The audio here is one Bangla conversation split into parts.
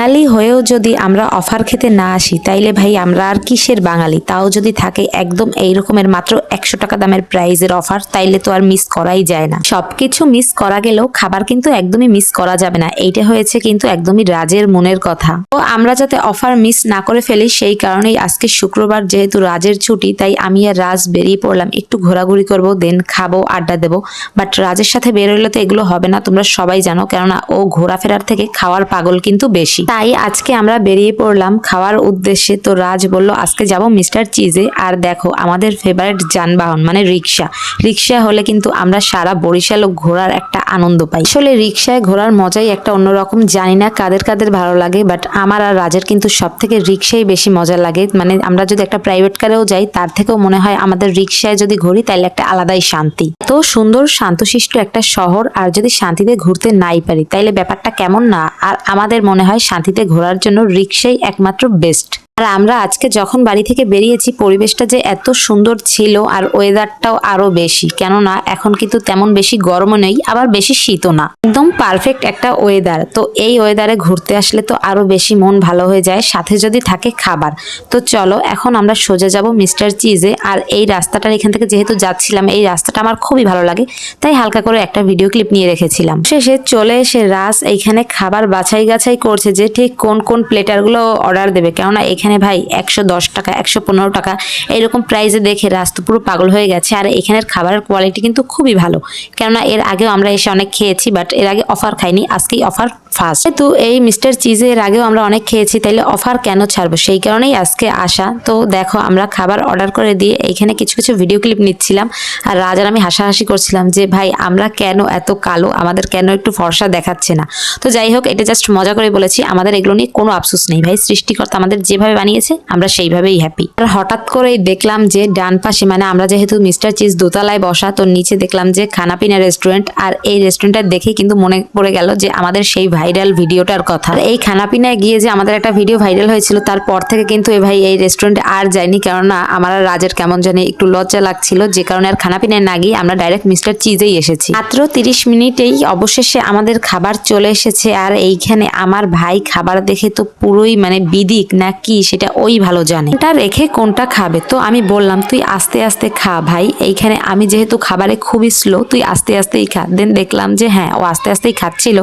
বাঙালি হয়েও যদি আমরা অফার খেতে না আসি, তাইলে ভাই আমরা আর কিসের বাঙালি? তাও যদি থাকে একদম এই রকমের মাত্র একশো টাকা দামের প্রাইজের অফার, তাইলে তো আর মিস করাই যায় না। সবকিছু মিস করা গেলেও খাবার কিন্তু একদমই মিস করা যাবে না। এইটা হয়েছে কিন্তু একদমই রাজের মনের কথা। তো আমরা যাতে অফার মিস না করে ফেলি, সেই কারণেই আজকে শুক্রবার যেহেতু রাজের ছুটি, তাই আমি আর রাজ বেরিয়ে পড়লাম। একটু ঘোরাঘুরি করব, দেন খাব, আড্ডা দেবো। বাট রাজের সাথে বের হইলে তো এগুলো হবে না, তোমরা সবাই জানো। কেননা ও ঘোরাফেরার থেকে খাওয়ার পাগল কিন্তু বেশি। তাই আজকে আমরা বেরিয়ে পড়লাম খাওয়ার উদ্দেশ্যে। তো রাজ বলল, আজকে যাব মিস্টার চিজে। আর দেখো, আমাদের ফেভারিট যানবাহন মানে রিক্সা। রিক্সা হলে কিন্তু আমরা সারা বরিশাল ঘোরার একটা আনন্দ পাই। আসলে রিক্সায় ঘোরার মজাই একটা অন্যরকম। জানি না কাদের কাদের ভালো লাগে বাট আমার আর রাজের কিন্তু সব থেকে রিক্সাই বেশি মজা লাগে। মানে আমরা যদি একটা প্রাইভেট কারেও যাই, তার থেকেও মনে হয় আমাদের রিক্সায় যদি ঘুরি, তাহলে একটা আলাদাই শান্তি। তো সুন্দর, শান্তশিষ্ট একটা শহর, আর যদি শান্তিতে ঘুরতে নাই পারি, তাইলে ব্যাপারটা কেমন না? আর আমাদের মনে হয় শান্তিতে ঘোরার জন্য রিক্সাই একমাত্র বেস্ট আর আমরা আজকে যখন বাড়ি থেকে বেরিয়েছি, পরিবেশটা যে এত সুন্দর ছিল আর ওয়েদারটাও আরও বেশি। কেননা, এখন কিন্তু তেমন বেশি গরমও নেই, আবার বেশি শীতও না। একদম পারফেক্ট একটা ওয়েদার তো এই ওয়েদারে ঘুরতে আসলে তো আরও বেশি মন ভালো হয়ে যায়, সাথে যদি থাকে খাবার। তো চলো, এখন আমরা সোজা যাব মিস্টার চিজে। আর এই রাস্তাটার এখান থেকে যেহেতু যাচ্ছিলাম, এই রাস্তাটা আমার খুবই ভালো লাগে, তাই হালকা করে একটা ভিডিও ক্লিপ নিয়ে রেখেছিলাম। শেষে চলে এসে রাস এইখানে খাবার বাছাই গাছাই করছে যে ঠিক কোন কোন প্লেটারগুলো অর্ডার দেবে। কেননা, এখানে ভাই একশো দশ টাকা, একশো পনেরো টাকা এরকম প্রাইসে দেখে রাস তো পুরো পাগল হয়ে গেছে। আর এখানের খাবারের কোয়ালিটি কিন্তু খুবই ভালো। কেননা এর আগেও আমরা এসে অনেক খেয়েছি বাট এর আগে অফার খাইনি, আজকেই অফার ফার্স্ট তো এই মিস্টার চিজে এর আগেও আমরা অনেক খেয়েছি, তাইলে অফার কেন ছাড়বো? সেই কারণেই আজকে আসা। তো দেখো, আমরা খাবার অর্ডার করে দিয়ে এইখানে কিছু কিছু ভিডিও ক্লিপ নিচ্ছিলাম, আর রাজার আমি হাসাহাসি করছিলাম যে, ভাই, আমরা কেন এত কালো? আমাদের কেন একটু ফর্সা দেখাচ্ছে না? তো যাই হোক, এটা জাস্ট মজা করে বলেছি, আমাদের এগুলো নিয়ে কোনো আফসোস নেই। ভাই, সৃষ্টিকর্তা আমাদের যেভাবে বানিয়েছে, আমরা সেইভাবেই হ্যাপি আর হঠাৎ করেই দেখলাম যে ডান পাশে মানে আমরা যেহেতু মিস্টার চিজ দোতলায় বসা, তো নিচে দেখলাম যে খানাপিনা রেস্টুরেন্ট আর এই রেস্টুরেন্টটা দেখেই কিন্তু মনে পড়ে গেল যে আমাদের সেই ভাইরাল ভিডিওটার কথা। এই খানাপিনায় গিয়ে যে আমাদের একটা ভিডিও ভাইরাল হয়েছিল, তারপর থেকে কিন্তু এ ভাই এই রেস্টুরেন্টে আর যাইনি কেননা আমার রাজের কেমন জানি একটু লজ্জা লাগছিল, যে কারণে আর খানাপিনায় না গিয়ে আমরা ডাইরেক্ট মিস্টার চিজেই এসেছি। মাত্র তিরিশ মিনিটেই অবশেষে আমাদের খাবার চলে এসেছে, আর এইখানে আমার ভাই খাবার দেখে তো পুরোই মানে বিদিক, না কি সেটা ওই ভালো জানে। এটা রেখে কোনটা খাবে? তো আমি বললাম, তুই আস্তে আস্তে খা ভাই। এইখানে আমি যেহেতু খাবারে খুবই স্লো তুই আস্তে আস্তেই খা। দেন দেখলাম যে হ্যাঁ ও আস্তে আস্তেই খাচ্ছিল।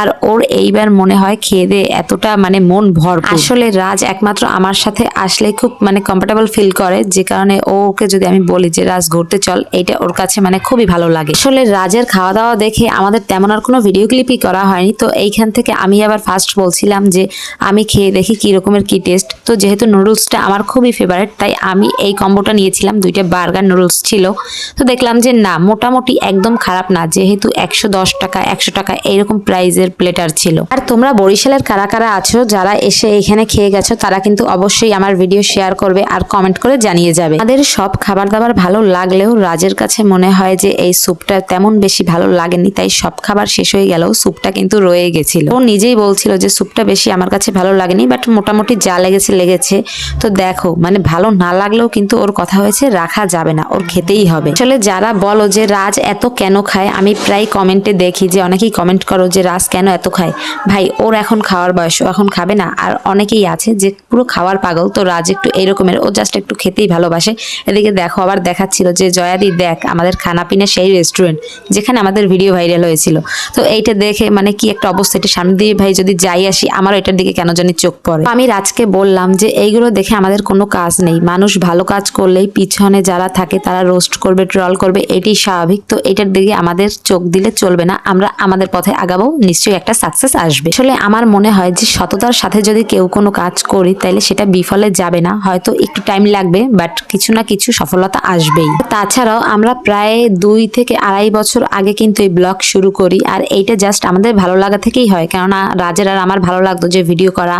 আর ওর এইবার মনে হয় খেয়ে দে, এতটা মানে মন ভর আসলে রাজ একমাত্র আমার সাথে আসলে খুব মানে কমফোর্টেবল ফিল করে, যে কারণে ওকে যদি আমি বলি যে, রাজ, ঘুরতে চল। এইটা ওর কাছে মানে খুবই ভালো লাগে। আসলে রাজের খাওয়া দাওয়া দেখে আমাদের তেমন আর কোনো ভিডিও ক্লিপই করা হয়নি। তো এইখান থেকে আমি আবার ফার্স্ট বলছিলাম যে, আমি খেয়ে দেখি কি রকমের কি টেস্ট তো যেহেতু নুডলসটা আমার খুবই ফেভারেট তাই আমি এই কম্বোটা নিয়েছিলাম। দুইটা বার্গার নুডলস ছিল। তো দেখলাম যে না, মোটামুটি একদম খারাপ না, যেহেতু একশো দশ টাকা, একশো টাকা এইরকম প্রাইজের প্লেটার ছিল। আর তোমরা বরিশালের কারা কারা আছো, যারা এসে এখানে খেয়ে গেছো, তারা কিন্তু অবশ্যই আমার ভিডিও শেয়ার করবে আর কমেন্ট করে জানিয়ে যাবে। আমাদের সব খাবার দাবার ভালো লাগলেও রাজের কাছে মনে হয় যে এই স্যুপটা তেমন বেশি ভালো লাগেনি, তাই সব খাবার শেষ হয়ে গেলেও স্যুপটা কিন্তু রয়ে গেছিল। ও নিজেই বলছিল যে স্যুপটা বেশি আমার কাছে ভালো লাগেনি বাট মোটামুটি যা লেগেছে লেগেছে। তো দেখো মানে ভালো না লাগলেও কিন্তু ওর কথা হয়েছে, রাখা যাবে না, ওর খেতেই হবে। আসলে যারা বলো যে রাজ এত কেন খায়, আমি প্রায় কমেন্টে দেখি যে অনেকেই কমেন্ট করো যে রাজ কেন এত খায়। ভাই, ওর এখন খাওয়ার বয়স, ও এখন খাবে না। আর অনেকেই আছে যে পুরো খাওয়ার পাগল, তো রাজ একটু এরকমের, ও জাস্ট একটু খেতেই ভালোবাসে। এদিকে দেখো, আবার দেখাচ্ছিল যে জয়াদি, দেখ, আমাদের খানাপিনা সেই রেস্টুরেন্ট যেখানে আমাদের ভিডিও ভাইরাল হয়েছিল। তো এইটা দেখে মানে কি একটা অবস্থা, এটা সামনে দিয়ে ভাই যদি যাই আসি, আমারও এটার দিকে কেন জানি চোখ পড়ে। আমি রাজকে বললাম যে এইগুলো দেখে আমাদের কোনো কাজ নেই। মানুষ ভালো কাজ করলেই পিছনে যারা থাকে তারা রোস্ট করবে ট্রল করবে এটি স্বাভাবিক। তো এটার দিকে আমাদের চোখ দিলে চলবে না। আমরা আমাদের পথে আগাবো, নিশ্চয়ই একটা সাকসেস আসবে। আসলে আমার মনে হয় যে সততার সাথে যদি কেউ কোনো কাজ করি তাহলে সেটা বিফলে যাবে না। হয়তো একটু টাইম লাগবে বাট কিছু না কিছু সফলতা আসবেই। তাছাড়াও আমরা প্রায় দুই থেকে আড়াই বছর আগে কিন্তু এই ব্লগ শুরু করি, আর এইটা জাস্ট আমাদের ভালো লাগা থেকেই হয়। কেননা রাজের আর আমার ভালো লাগতো যে ভিডিও করা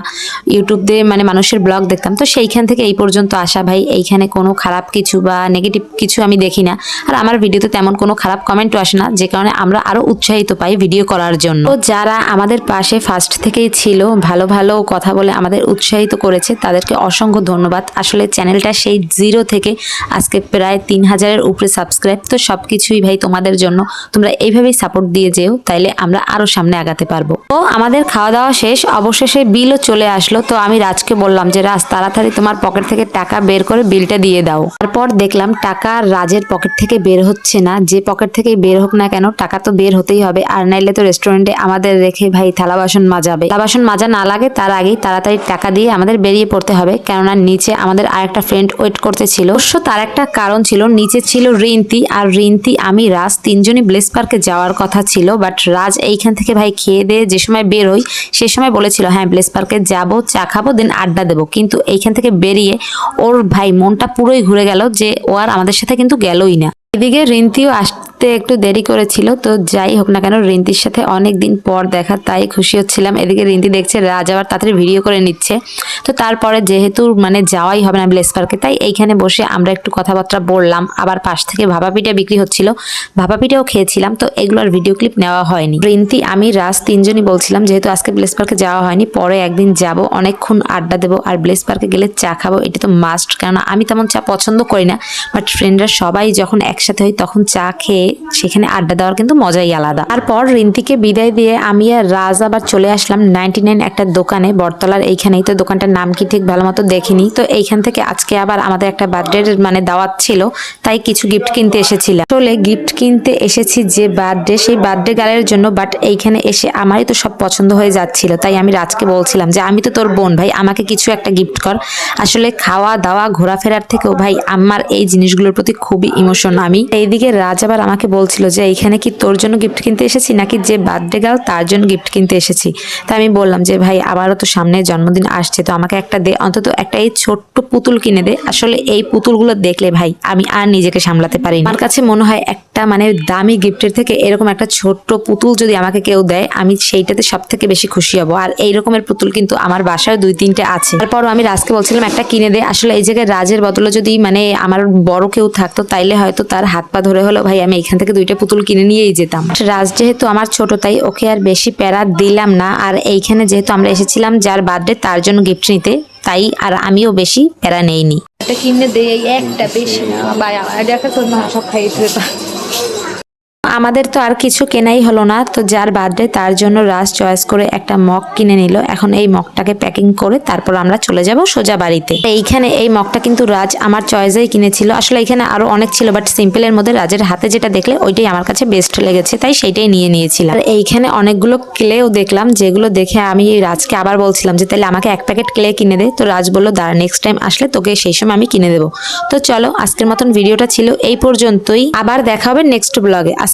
ইউটিউব দিয়ে মানে মানুষ মানুষের ব্লগ দেখতাম, তো সেইখান থেকে এই পর্যন্ত আসা ভাই। এইখানে কোনো খারাপ কিছু বা নেগেটিভ কিছু আমি দেখি না। আর আমার ভিডিওতে তেমন কোনো খারাপ কমেন্টও আসে না, যে কারণে আমরা আরও উৎসাহিত পাই ভিডিও করার জন্য। তো যারা আমাদের পাশে ফার্স্ট থেকেই ছিল, ভালো ভালো কথা বলে আমাদের উৎসাহিত করেছে, তাদেরকে অসংখ্য ধন্যবাদ। আসলে চ্যানেলটা সেই জিরো থেকে আজকে প্রায় তিন হাজারের উপরে সাবস্ক্রাইব তো সব কিছুই ভাই তোমাদের জন্য। তোমরা এইভাবেই সাপোর্ট দিয়ে যেও, তাইলে আমরা আরও সামনে আগাতে পারব। তো আমাদের খাওয়া দাওয়া শেষ, অবশেষে বিলও চলে আসলো, তো আমি রাজকে বললাম যে রাজ, তাড়াতাড়ি তোমার পকেট থেকে টাকা বের করে বিলটা দিয়ে দাও। তারপর দেখলাম টাকা রাজের পকেট থেকে বের হচ্ছে না। যে পকেট থেকেই বের হোক না কেন, টাকা তো বের হতেই হবে। আর নাইলে তো রেস্টুরেন্টে আমাদের রেখে ভাই থালা বাসন মাজাবে। থালা বাসন মাজা না লাগে, তার আগেই তাড়াতাড়ি টাকা দিয়ে আমাদের বেরিয়ে পড়তে হবে। কেননা নিচে আমাদের আরেকটা ফ্রেন্ড ওয়েট করতেছিল অবশ্য তার একটা কারণ ছিল, নিচে ছিল রিন্তি আর রিন্তি আমি, রাজ তিনজনই ব্লেস পার্কে যাওয়ার কথা ছিল। বাট রাজ এইখান থেকে ভাই খেয়ে দিয়ে যে সময় বের হই সে সময় বলেছিল হ্যাঁ ব্লেস পার্কে যাব, চা খাব দেন আড্ডা দেবো। কিন্তু এইখান থেকে বেরিয়ে ওর ভাই মনটা পুরোই ঘুরে গেল যে ও আর আমাদের সাথে কিন্তু গেলই না। এদিকে রিন্তিও আসতে একটু দেরি করেছিল, তো যাই হোক না কেন রিন্তির সাথে অনেক দিন পর দেখা, তাই খুশি হচ্ছিলাম। এদিকে রিন্তি দেখছে রাজ আবার তাড়াতাড়ি ভিডিও করে নিচ্ছে। তো তারপরে যেহেতু মানে যাওয়াই হবে না ব্লেস পার্কে, তাই এইখানে বসে আমরা একটু কথাবার্তা বললাম। আবার পাশ থেকে ভাপা পিঠা বিক্রি হচ্ছিল, ভাপা পিঠাও খেয়েছিলাম, তো এগুলোর ভিডিও ক্লিপ নেওয়া হয়নি। রিন্তি, আমি, রাজ তিনজনই বলছিলাম যেহেতু আজকে ব্লেস পার্কে যাওয়া হয়নি, পরে একদিন যাব, অনেকক্ষণ আড্ডা দেবো আর ব্লেস পার্কে গেলে চা খাব, এটা তো মাস্ট কেননা আমি তেমন চা পছন্দ করি না বাট ফ্রেন্ডরা সবাই যখন একসাথে হই তখন চা খেয়ে সেখানে আড্ডা দেওয়ার কিন্তু মজাই আলাদা। তারপর রিন্তিকে বিদায় দিয়ে আমি আর রাজ আবার চলে আসলাম নাইনটি নাইন একটা দোকানে, বটতলার এইখানেই। তো দোকানটার নাম কি ঠিক ভালো মতো দেখিনি। তো এইখান থেকে আজকে আবার আমাদের একটা বার্থডে মানে দাওয়াত ছিল, তাই কিছু গিফট কিনতে এসেছিলাম। আসলে গিফট কিনতে এসেছি যে বার্থডে সেই বার্থডে গালের জন্য বাট এইখানে এসে আমারই তো সব পছন্দ হয়ে যাচ্ছিল। তাই আমি রাজকে বলছিলাম যে, আমি তো তোর বোন ভাই, আমাকে কিছু একটা গিফট কর। আসলে খাওয়া দাওয়া ঘোরাফেরার থেকেও ভাই, আমার এই জিনিসগুলোর প্রতি খুবই ইমোশন আমি এইদিকে রাজ আবার আমাকে বলছিল যে, এইখানে কি তোর জন্য গিফট কিনতে এসেছি, নাকি যে বার্থডে গার্ল তার জন্য গিফট কিনতে এসেছি? তাই আমি বললাম যে, ভাই, আবারও তো সামনে জন্মদিন আসছে, তো আমাকে একটা দে, অন্তত একটা এই ছোট্ট পুতুল কিনে দে। আসলে এই পুতুলগুলো দেখলে, ভাই, আমি আর নিজেকে সামলাতে পারি আমার কাছে মনে হয় একটা মানে দামি গিফটের থেকে এরকম একটা ছোট্ট পুতুল যদি আমাকে কেউ দেয়, আমি সেইটাতে সব থেকে বেশি খুশি হব। আর এই রকমের পুতুল কিন্তু আমার বাসায় দুই তিনটে আছে। তারপরও আমি রাজকে বলছিলাম, একটা কিনে দে। আসলে এই জায়গায় রাজের বদলে যদি মানে আমার বড় কেউ থাকতো, তাইলে হয়তো তার হাত পা ধরে হলো, ভাই, আমি এখান থেকে দুইটা পুতুল কিনে নিয়েই যেতাম। রাজ যেহেতু আমার ছোট, তাই ওকে আর বেশি প্যারা দিলাম না। আর এইখানে যেহেতু আমরা এসেছিলাম যার বার্থডে, তার জন্য গিফট নিতে, তাই আর আমিও বেশি প্যারা নেইনি। একটা কিনে দেয় একটা বেশি না। বা তোর সব খাইয়েছে আমাদের তো আর কিছু কেনাই হলো না, তো যার বার্থডে তার জন্য রাজ চয়েস করে একটা মগ কিনে নিল। এখন এই মগটাকে প্যাকিং করে তারপর আমরা চলে যাব সোজা বাড়িতে। এইখানে এই মগটা কিন্তু রাজ আমার চয়েসেই কিনেছিল। আসলে এখানে আরও অনেক ছিল বাট সিম্পলের মধ্যে রাজের হাতে যেটা দেখলে ওইটাই আমার কাছে বেস্ট লেগেছে, তাই সেইটাই নিয়ে নিয়েছিলাম। আর এইখানে অনেকগুলো ক্লেও দেখলাম, যেগুলো দেখে আমি রাজকে আবার বলছিলাম যে, তাহলে আমাকে এক প্যাকেট ক্লে কিনে দে। তো রাজ বলল, দাঁড়া নেক্সট টাইম আসলে তোকে সেই সময় আমি কিনে দেবো। তো চলো, আজকের মতন ভিডিওটা ছিল এই পর্যন্তই। আবার দেখা হবে নেক্সট ব্লগে